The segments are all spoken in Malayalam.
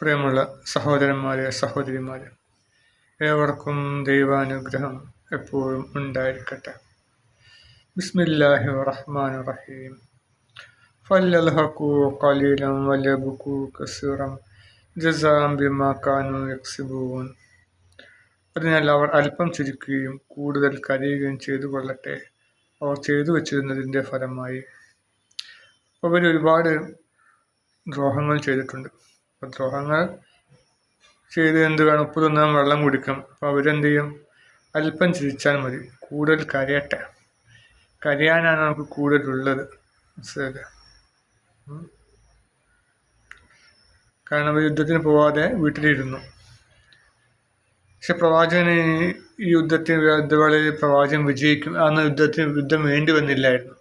പ്രിയമുള്ള സഹോദരന്മാരെ സഹോദരിമാരെ ഏവർക്കും ദൈവാനുഗ്രഹം എപ്പോഴും ഉണ്ടായിരിക്കട്ടെ. ബിസ്മില്ലാഹി റഹ്മാൻ റഹീം ഫല്ലൽഹഖു കലീലം വലബുക്കു കസീറം ജസാം ബിമാ കാനു യക്സിബൂൻ. അതിനാൽ അവർ അല്പം ചിരിക്കുകയും കൂടുതൽ കരയുകയും ചെയ്തു കൊള്ളട്ടെ അവർ ചെയ്തു വച്ചിരുന്നതിന്റെ ഫലമായി അവർ ഒരുപാട് ദ്രോഹങ്ങൾ ചെയ്തിട്ടുണ്ട്. ദ്രോഹങ്ങൾ ചെയ്ത് എന്ത് വേണം? ഉപ്പ് തിന്നാൻ വെള്ളം കുടിക്കും. അപ്പോൾ അവരെന്ത് ചെയ്യും? അല്പം ചിരിച്ചാൽ മതി. കൂടുതൽ കരയട്ടെ. കരയാനാണ് നമുക്ക് കൂടുതലുള്ളത്. മനസ്സിലായില്ലേ? ഉം. കാരണം അവർ യുദ്ധത്തിന് പോവാതെ വീട്ടിലിരുന്നു. പക്ഷെ പ്രവാചകന് ഈ യുദ്ധത്തിന് യുദ്ധവേളയിൽ പ്രവാചകൻ വിജയിക്കും. അന്ന് യുദ്ധത്തിന് യുദ്ധം വേണ്ടി വന്നില്ലായിരുന്നു.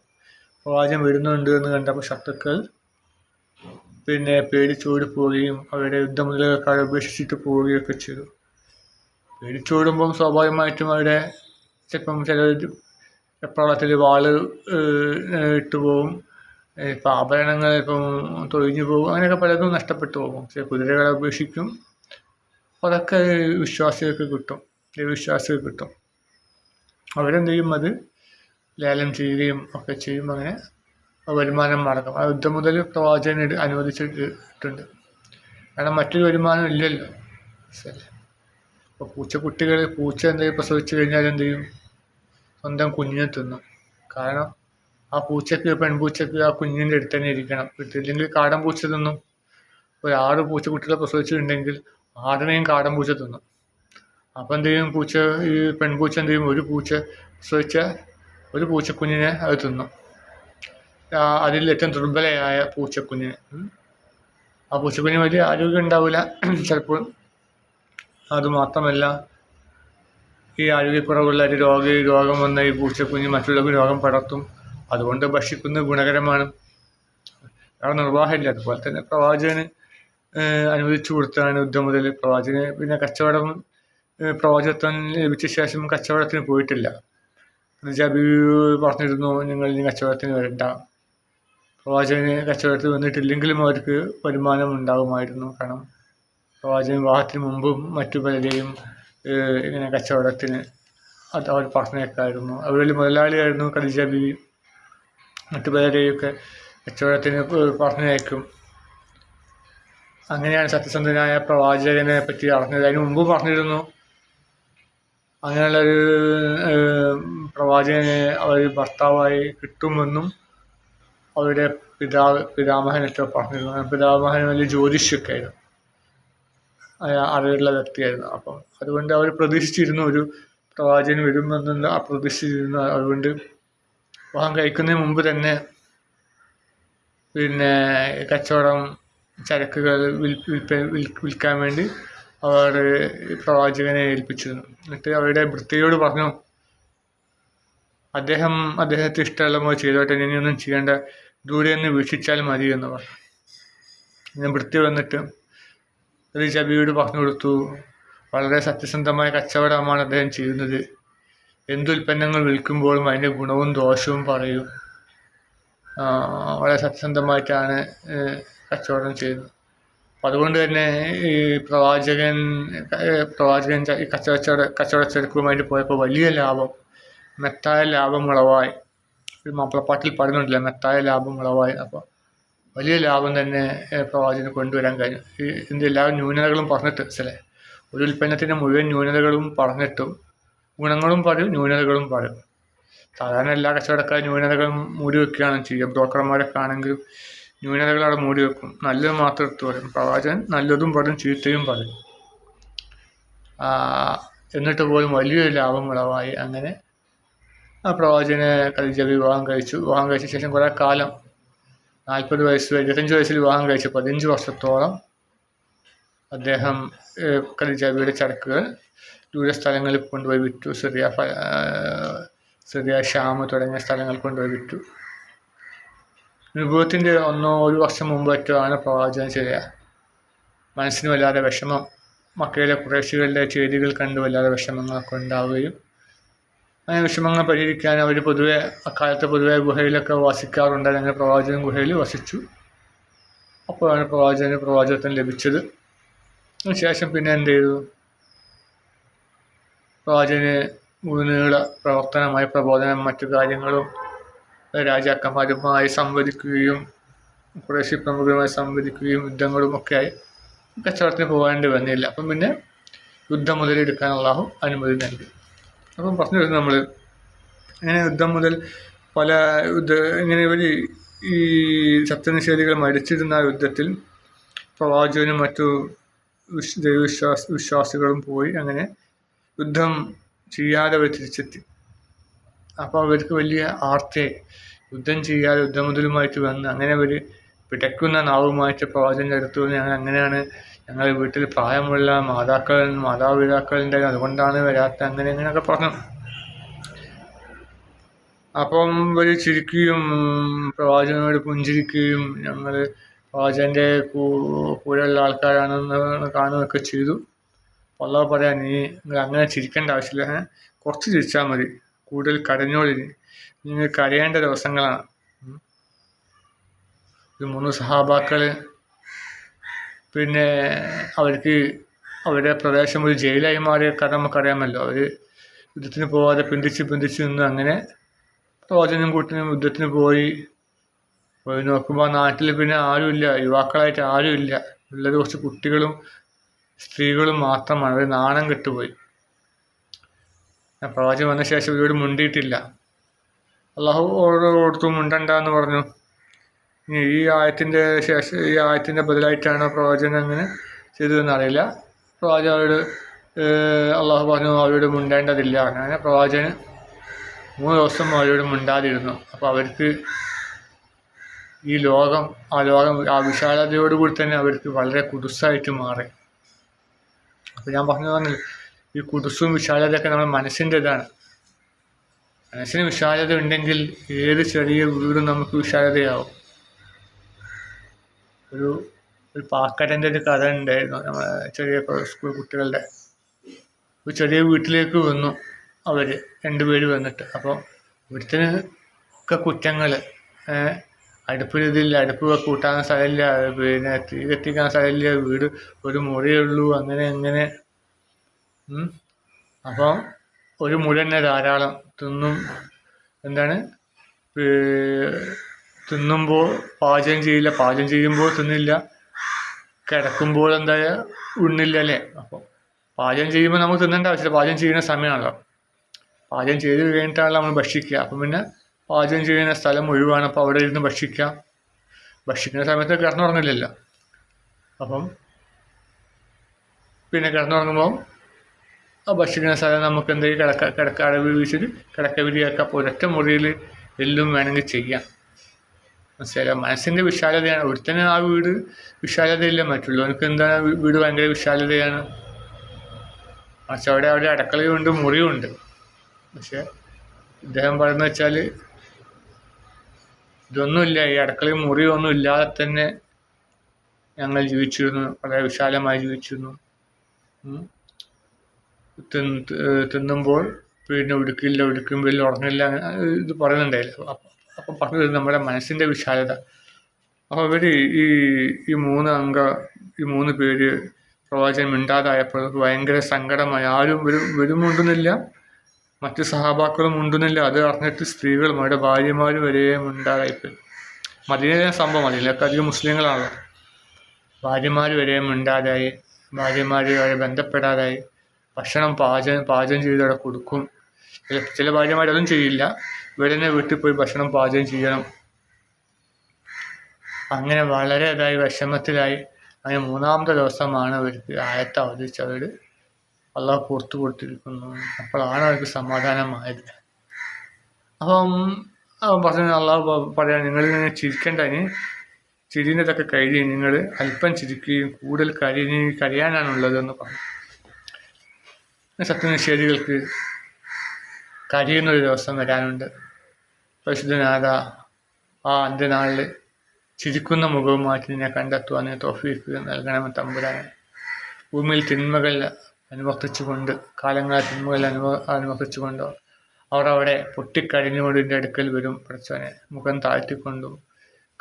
പ്രവാചകൻ വരുന്നുണ്ട് എന്ന് കണ്ടപ്പോൾ ശത്രുക്കൾ പിന്നെ പേടിച്ചോടി പോവുകയും അവരുടെ യുദ്ധമുതലൊക്കെ ഉപേക്ഷിച്ചിട്ട് പോവുകയൊക്കെ ചെയ്തു. പേടിച്ചോടുമ്പം സ്വാഭാവികമായിട്ടും അവരെ ചിലപ്പം ചില എപ്പോഴത്തിൽ വാൾ ഇട്ടു പോവും. ഇപ്പം ആഭരണങ്ങൾ ഇപ്പം തൊഴിഞ്ഞു പോകും അങ്ങനെയൊക്കെ പലതും നഷ്ടപ്പെട്ടു പോകും. പക്ഷേ കുതിരകളെ ഉപേക്ഷിക്കും. അതൊക്കെ വിശ്വാസികൾക്ക് കിട്ടും. ദൈവവിശ്വാസികൾക്ക് കിട്ടും. അവരെന്ത് ചെയ്യും? അത് ലേലം ചെയ്യുകയും ഒക്കെ ചെയ്യും. അങ്ങനെ വരുമാനം മാർഗം ആ യുദ്ധം മുതൽ പ്രവാചകൻ ഇത് അനുവദിച്ചിട്ടുണ്ട്. കാരണം മറ്റൊരു വരുമാനം ഇല്ലല്ലോ. അപ്പോൾ പൂച്ചക്കുട്ടികൾ പൂച്ച എന്തെങ്കിലും പ്രസവിച്ചു കഴിഞ്ഞാൽ എന്ത് ചെയ്യും സ്വന്തം കുഞ്ഞിനെ തിന്നും. കാരണം ആ പൂച്ചക്ക് പെൺപൂച്ചക്ക് ആ കുഞ്ഞിന്റെ അടുത്ത് തന്നെ ഇരിക്കണം. ഇല്ലെങ്കിൽ കാടൻ പൂച്ച തിന്നും. ഒരു ആറ് പൂച്ചക്കുട്ടികളെ പ്രസവിച്ചിട്ടുണ്ടെങ്കിൽ ആടിനെയും കാടൻ പൂച്ച തിന്നും. അപ്പം എന്ത് ചെയ്യും? പൂച്ച ഈ പെൺപൂച്ച എന്ത് ചെയ്യും? ഒരു പൂച്ച പ്രസവിച്ച ഒരു പൂച്ചക്കുഞ്ഞിനെ അത് തിന്നും. അതിൽ ഏറ്റവും ദുർബലയായ പൂച്ചക്കുഞ്ഞിന്. ആ പൂച്ചക്കുഞ്ഞിന് വലിയ ആരോഗ്യം ഉണ്ടാവില്ല. ചിലപ്പോൾ അതുമാത്രമല്ല ഈ ആരോഗ്യക്കുറവുള്ള ഒരു രോഗ രോഗം വന്ന ഈ പൂച്ചക്കുഞ്ഞ് മറ്റുള്ളവർക്ക് രോഗം പടർത്തും. അതുകൊണ്ട് ഭക്ഷിക്കുന്നത് ഗുണകരമാണ്. കാരണം നിർവാഹമില്ല. അതുപോലെ തന്നെ പ്രവാചകന് അനുവദിച്ചു കൊടുത്താണ് യുദ്ധം മുതൽ. പ്രവാചകന് പിന്നെ കച്ചവടം പ്രവാചകത്വം ലഭിച്ച ശേഷം കച്ചവടത്തിന് പോയിട്ടില്ല. പറഞ്ഞിരുന്നു നിങ്ങൾ ഇനി കച്ചവടത്തിന് വരണ്ട. പ്രവാചകന് കച്ചവടത്തിൽ വന്നിട്ടില്ലെങ്കിലും അവർക്ക് വരുമാനം ഉണ്ടാകുമായിരുന്നു. കാരണം പ്രവാചകൻ വിവാഹത്തിന് മുമ്പും മറ്റു പലരെയും ഇങ്ങനെ കച്ചവടത്തിന് അത് അവർ പറഞ്ഞേക്കായിരുന്നു. അവരിൽ മുതലാളിയായിരുന്നു. ഖദീജ ബീവി മറ്റു പലരെയൊക്കെ കച്ചവടത്തിന് പറഞ്ഞേക്കും. അങ്ങനെയാണ് സത്യസന്ധനായ പ്രവാചകനെ പറ്റി അറിഞ്ഞത്. അതിന് മുമ്പ് പറഞ്ഞിരുന്നു. അങ്ങനെയുള്ളൊരു പ്രവാചകനെ അവർ ഭർത്താവായി കിട്ടുമെന്നും അവരുടെ പിതാവ് പിതാമഹനൊക്കെ പറഞ്ഞിരുന്നു. പിതാമഹൻ വലിയ ജ്യോതിഷൊക്കെ ആയിരുന്നു അറിവുള്ള വ്യക്തിയായിരുന്നു. അപ്പം അതുകൊണ്ട് അവർ പ്രതീക്ഷിച്ചിരുന്നു ഒരു പ്രവാചകൻ വരുമെന്നുള്ള പ്രതീക്ഷിച്ചിരുന്നു. അതുകൊണ്ട് വിവാഹം കഴിക്കുന്നതിന് മുമ്പ് തന്നെ പിന്നെ കച്ചവടം ചരക്കുകൾ വിൽ വിൽക്കാൻ വേണ്ടി അവർ പ്രവാചകനെ ഏൽപ്പിച്ചിരുന്നു. എന്നിട്ട് അവരുടെ വൃത്തിയോട് പറഞ്ഞു അദ്ദേഹം അദ്ദേഹത്തെ ഇഷ്ടമുള്ള പോലെ ചെയ്തോട്ടെ ഇനിയൊന്നും ചെയ്യേണ്ട ദൂരെ നിന്ന് വീക്ഷിച്ചാൽ മതി എന്ന് പറഞ്ഞു. ഞാൻ വൃത്തി വന്നിട്ട് ഒരു ചബിയോട് പറഞ്ഞു കൊടുത്തു വളരെ സത്യസന്ധമായ കച്ചവടമാണ് അദ്ദേഹം ചെയ്യുന്നത്. എന്തുൽപ്പന്നങ്ങൾ വിൽക്കുമ്പോഴും അതിന്റെ ഗുണവും ദോഷവും പറയും. വളരെ സത്യസന്ധമായിട്ടാണ് കച്ചവടം ചെയ്തത് അപ്പം അതുകൊണ്ട് തന്നെ ഈ പ്രവാചകൻ പ്രവാചകൻ കച്ചവട കച്ചവട ചരക്കുമായിട്ട് പോയപ്പോൾ വലിയ ലാഭം മെത്തായ ലാഭം ഉളവായി ഒരു മാപ്പിളപ്പാട്ടിൽ പറയുന്നുണ്ടല്ലോ മെത്തായ ലാഭം ഉളവായി അപ്പോൾ വലിയ ലാഭം തന്നെ പ്രവാചകന് കൊണ്ടുവരാൻ കഴിഞ്ഞു. ഈ ഇതിന്റെ എല്ലാ ന്യൂനതകളും പറഞ്ഞിട്ട് ചില ഒരു ഉൽപ്പന്നത്തിന്റെ മുഴുവൻ ന്യൂനതകളും പറഞ്ഞിട്ടും ഗുണങ്ങളും പറയും ന്യൂനതകളും പറയും. സാധാരണ എല്ലാ കച്ചവടക്കാരും ന്യൂനതകളും മൂടി വെക്കുകയാണ് ചെയ്യുക. ബ്രോക്കർമാരൊക്കെ ആണെങ്കിലും ന്യൂനതകൾ അവിടെ മൂടി വെക്കും. നല്ലത് മാത്രം എടുത്തു പറയും. പ്രവാചകൻ നല്ലതും പറയും ചീത്തയും പറയും. എന്നിട്ട് പോലും വലിയൊരു ലാഭം വിളവായി അങ്ങനെ ആ പ്രവാചകനെ ഖദീജ വിവാഹം കഴിച്ചു. വിവാഹം കഴിച്ച ശേഷം കുറേ കാലം നാൽപ്പത് വയസ്സ് ഇരുപത്തഞ്ച് വയസ്സിൽ വിവാഹം കഴിച്ചു പതിനഞ്ച് വർഷത്തോളം അദ്ദേഹം ഖദീജാബിയുടെ ചരക്കുകൾ ദൂര സ്ഥലങ്ങളിൽ കൊണ്ടുപോയി വിറ്റു. സിറിയ സിറിയ ഷാം തുടങ്ങിയ സ്ഥലങ്ങൾ കൊണ്ടുപോയി വിറ്റു. വിഭവത്തിന്റെ ഒന്നോ ഒരു വർഷം മുമ്പ് ആണ് പ്രവാചകൻ ചെയ്യുക മനസ്സിന് വല്ലാതെ വിഷമം. മക്കയിലെ കുറേശികളുടെ ചെയ്തികൾ കണ്ട് വല്ലാതെ വിഷമങ്ങളൊക്കെ ഉണ്ടാവുകയും വിഷമങ്ങൾ പരിഹരിക്കാൻ അവർ പൊതുവെ അക്കാലത്ത് പൊതുവെ ഗുഹയിലൊക്കെ വസിക്കാറുണ്ട്. അങ്ങനെ പ്രവാചകൻ ഗുഹയിൽ വസിച്ചു. അപ്പോഴാണ് പ്രവാചകന് പ്രവാചകത്വം ലഭിച്ചത്. ശേഷം പിന്നെ എന്ത് ചെയ്തു? പ്രവാചകന് നീള പ്രവർത്തനമായ പ്രബോധനം മറ്റു കാര്യങ്ങളും രാജാക്കന്മാരുമായി സംവദിക്കുകയും കുറേശ്ശി പ്രമുഖരുമായി സംവദിക്കുകയും യുദ്ധങ്ങളും ഒക്കെയായി കച്ചവടത്തിന് പോകേണ്ടി വന്നില്ല. അപ്പം പിന്നെ യുദ്ധം മുതലെടുക്കാൻ അള്ളാഹു അനുമതി നൽകി. അപ്പം പറഞ്ഞു നമ്മൾ അങ്ങനെ യുദ്ധം മുതൽ പല യുദ്ധ ഇങ്ങനെ ഇവർ ഈ സത്യനിഷേധികൾ മരിച്ചിരുന്ന യുദ്ധത്തിൽ പ്രവാചകനും മറ്റു വിശ് ദൈവവിശ്വാസ വിശ്വാസികളും പോയി അങ്ങനെ യുദ്ധം ചെയ്യാതെ അവർ തിരിച്ചെത്തി. അപ്പോൾ അവർക്ക് വലിയ ആർത്തെ യുദ്ധം ചെയ്യാതെ യുദ്ധമുതലുമായിട്ട് വന്ന് അങ്ങനെ അവർ പിടയ്ക്കുന്ന നാവുമായിട്ട് പ്രവാചകന്റെ അടുത്ത് വന്ന് ഞങ്ങൾ അങ്ങനെയാണ് ഞങ്ങൾ വീട്ടിൽ പ്രായമുള്ള മാതാക്കൾ മാതാപിതാക്കളുണ്ട് അതുകൊണ്ടാണ് വരാത്ത അങ്ങനെ അങ്ങനെയൊക്കെ പറഞ്ഞു. അപ്പം ഒരു ചിരിക്കുകയും പ്രവാചകനോട് പുഞ്ചിരിക്കുകയും ഞങ്ങൾ പ്രവാചകന്റെ കൂടെയുള്ള ആൾക്കാരാണെന്ന് കാണുകയൊക്കെ ചെയ്തു. അള്ളാഹ് പറയാൻ നീ അങ്ങനെ ചിരിക്കേണ്ട ആവശ്യമില്ല. കുറച്ച് ചിരിച്ചാൽ മതി. കൂടുതൽ കരഞ്ഞോളി. നിങ്ങൾ കരയേണ്ട ദിവസങ്ങളാണ്. ഈ മൂന്ന് സഹാബാക്കൾ പിന്നെ അവർക്ക് അവരുടെ പ്രദേശം ഒരു ജയിലായി മാറിയ കഥ നമുക്കറിയാമല്ലോ. അവർ യുദ്ധത്തിന് പോവാതെ പിന്തിച്ച് പിന്തിച്ച് നിന്ന് അങ്ങനെ പ്രവചനം കൂട്ടിനും യുദ്ധത്തിന് പോയി. പോയി നോക്കുമ്പോൾ നാട്ടിൽ പിന്നെ ആരുമില്ല. യുവാക്കളായിട്ട് ആരുമില്ല. ഉള്ളത് കുറച്ച് കുട്ടികളും സ്ത്രീകളും മാത്രമാണ്. അവർ നാണം കെട്ടുപോയി. പ്രവാചകൻ വന്ന ശേഷം ഇവരോട് മുണ്ടിയിട്ടില്ല. അള്ളാഹു ഓരോരുത്തരും മുണ്ടണ്ട എന്ന് പറഞ്ഞു. ഈ ആയത്തിന്റെ ശേഷം ഈ ആയത്തിന്റെ ബദലായിട്ടാണ് പ്രവാചകൻ അങ്ങനെ ചെയ്തതെന്ന് അറിയില്ല. പ്രവാചകൻ അവരോട് അള്ളാഹു പറഞ്ഞു അവരോട് മുണ്ടേണ്ടതില്ല. അങ്ങനെ പ്രവാചകന് മൂന്ന് ദിവസം അവരോട് മിണ്ടാതിരുന്നു. അപ്പോൾ അവർക്ക് ഈ ലോകം ആ ലോകം ആ വിശാലതയോടുകൂടി തന്നെ അവർക്ക് വളരെ കുടുസായിട്ട് മാറി. അപ്പോൾ ഞാൻ പറഞ്ഞു പറഞ്ഞില്ല ഈ കുടുസും വിശാലതയൊക്കെ നമ്മുടെ മനസ്സിന്റെ ഇതാണ് മനസ്സിന് വിശാലത ഉണ്ടെങ്കിൽ ഏത് ചെറിയ വീടും നമുക്ക് വിശാലതയാവും. ഒരു ഒരു പാക്കറ്റന്റെ ഒരു കഥ ഉണ്ടായിരുന്നു. നമ്മുടെ ചെറിയ സ്കൂൾ കുട്ടികളുടെ ഒരു ചെറിയ വീട്ടിലേക്ക് വന്നു അവർ രണ്ടുപേര് വന്നിട്ട്. അപ്പോൾ ഒരുത്തിന് ഒക്കെ കുറ്റങ്ങൾ അടുപ്പിലിതില്ല അടുപ്പ് കൂട്ടാൻ സ്ഥലമില്ല പിന്നെ തീ കത്തിക്കാൻ സ്ഥലമില്ല വീട് ഒരു മുറിയേ ഉള്ളൂ അങ്ങനെ അങ്ങനെ. അപ്പോൾ ഒരു മുറി തന്നെ ധാരാളം. തിന്നും എന്താണ് തിന്നുമ്പോൾ പാചകം ചെയ്യില്ല പാചകം ചെയ്യുമ്പോൾ തിന്നില്ല കിടക്കുമ്പോൾ എന്താ ഉണ്ണില്ല അല്ലേ? അപ്പോൾ പാചകം ചെയ്യുമ്പോൾ നമുക്ക് തിന്നേണ്ട ആവശ്യമില്ല. പാചകം ചെയ്യുന്ന സമയമാണല്ലോ. പാചകം ചെയ്ത് കഴിഞ്ഞിട്ടാണല്ലോ നമ്മൾ ഭക്ഷിക്കുക. അപ്പം പിന്നെ പാചകം ചെയ്യുന്ന സ്ഥലം ഒഴിവാണ്. അപ്പോൾ അവിടെ ഇരുന്ന് ഭക്ഷിക്കാം ഭക്ഷിക്കുന്ന സമയത്ത് കിടന്നുറങ്ങില്ലല്ലോ അപ്പം പിന്നെ കിടന്നുറങ്ങുമ്പോൾ ആ ഭക്ഷിക്കുന്ന സ്ഥലം നമുക്ക് എന്തെങ്കിലും കിടക്ക കിടക്ക അടവ് കിടക്ക വിരിയാക്കാം അപ്പോൾ ഒരൊറ്റ മുറിയിൽ എല്ലാം വേണമെങ്കിൽ ചെയ്യാം. മനസ്സിലായോ മനസ്സിന്റെ വിശാലതയാണ്. ഒരുത്തന്നെ ആ വീട് വിശാലതയില്ല മറ്റുള്ളവർക്ക് എന്താണ് വീട് ഭയങ്കര വിശാലതയാണ്. പക്ഷെ അവിടെ അവിടെ അടക്കളയുണ്ട് മുറിയുണ്ട്. പക്ഷെ ഇദ്ദേഹം പറയുന്നത് വെച്ചാൽ ഇതൊന്നുമില്ല ഈ അടക്കളയും മുറിയും ഒന്നും ഇല്ലാതെ തന്നെ ഞങ്ങൾ ജീവിച്ചിരുന്നു വളരെ വിശാലമായി ജീവിച്ചിരുന്നു. തിന്നുമ്പോൾ പിന്നെ ഉടുക്കില്ല ഉടുക്കുമ്പോൾ ഉറങ്ങില്ല ഇത് പറയുന്നുണ്ടായില്ല? അപ്പം അപ്പം പറഞ്ഞത് നമ്മുടെ മനസ്സിന്റെ വിശാലത. അപ്പോൾ ഇവർ ഈ ഈ മൂന്ന് അംഗ ഈ മൂന്ന് പേര് പ്രവാചകൻ മിണ്ടാതായപ്പോൾ ഭയങ്കര സങ്കടമായി. ആരും വരും വരുമുണ്ടെന്നില്ല മറ്റ് സഹാബാക്കളും ഉണ്ടെന്നില്ല അത് അറിഞ്ഞിട്ട് സ്ത്രീകളും അവരുടെ ഭാര്യമാരും വരെ മിണ്ടാതായിപ്പോയി. മദീനയിലെ സംഭവം അതിലൊക്കെ അധികം മുസ്ലിങ്ങളാണല്ലോ. ഭാര്യമാർ വരെ മിണ്ടാതായി. ഭാര്യമാർ അവരെ ബന്ധപ്പെടാതായി. ഭക്ഷണം പാചകം പാചകം ചെയ്ത് അവിടെ കൊടുക്കും. ചില ചില ഭാര്യമാർ അതും ചെയ്യില്ല. ഇവരെന്നെ വീട്ടിൽ പോയി ഭക്ഷണം പാചകം ചെയ്യണം. അങ്ങനെ വളരെ ഇതായി വിഷമത്തിലായി. അങ്ങനെ മൂന്നാമത്തെ ദിവസമാണ് അവർക്ക് ആയത്ത് അവതരിച്ച് അവർ അള്ളാഹ് പുറത്തു കൊടുത്തിരിക്കുന്നു. അപ്പോഴാണ് അവർക്ക് സമാധാനമായത്. അപ്പം പറഞ്ഞു അള്ളാഹ് പറയാം നിങ്ങൾ ഇങ്ങനെ ചിരിക്കേണ്ടതിന് ചിരിനതൊക്കെ കഴിഞ്ഞ് നിങ്ങൾ അല്പം ചിരിക്കുകയും കൂടുതൽ കരഞ്ഞ് കരയാനാണുള്ളതെന്ന് പറഞ്ഞു. സത്യനിഷേധികൾക്ക് കരയുന്നൊരു ദിവസം വരാനുണ്ട്. പരിശുദ്ധനാഥ ആ അന്ത്യനാളിൽ ചിരിക്കുന്ന മുഖവുമായിട്ട് നിന്നെ കണ്ടെത്തുവാൻ തോഫീക്ക് നൽകണമെന്ന് തമ്പുരാനെ. ഭൂമിയിൽ തിന്മകൾ അനുവർത്തിച്ചുകൊണ്ട് കാലങ്ങളെ തിന്മകൾ അനുവ അനുവർത്തിച്ചുകൊണ്ടോ അവർ അവിടെ പൊട്ടിക്കഴിഞ്ഞുകൊണ്ട് എന്റെ അടുക്കൽ വരും പഠിച്ചവനെ മുഖം താഴ്ത്തിക്കൊണ്ടും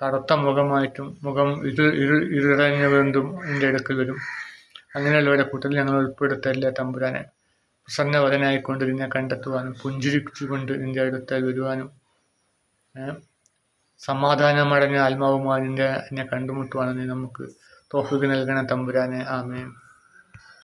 കറുത്ത മുഖമായിട്ടും മുഖം ഇരു ഇരു ഇരുടഞ്ഞുകൊണ്ടും എന്റെ അടുക്കൽ വരും. അങ്ങനെയുള്ളവരുടെ കൂട്ടത്തിൽ ഞങ്ങൾ ഉൾപ്പെടുത്തല്ലേ തമ്പുരാനെ. പ്രസന്നവദനായിക്കൊണ്ട് നിന്നെ കണ്ടെത്തുവാനും പുഞ്ചിരിച്ചുകൊണ്ട് നിന്റെ അടുത്ത് വരുവാനും സമാധാനമടഞ്ഞ ആത്മാവുമായി നിന്റെ എന്നെ കണ്ടുമുട്ടുവാനും നമുക്ക് തോഫിക്ക് നൽകണ തമ്പുരാനെ. ആമേൻ.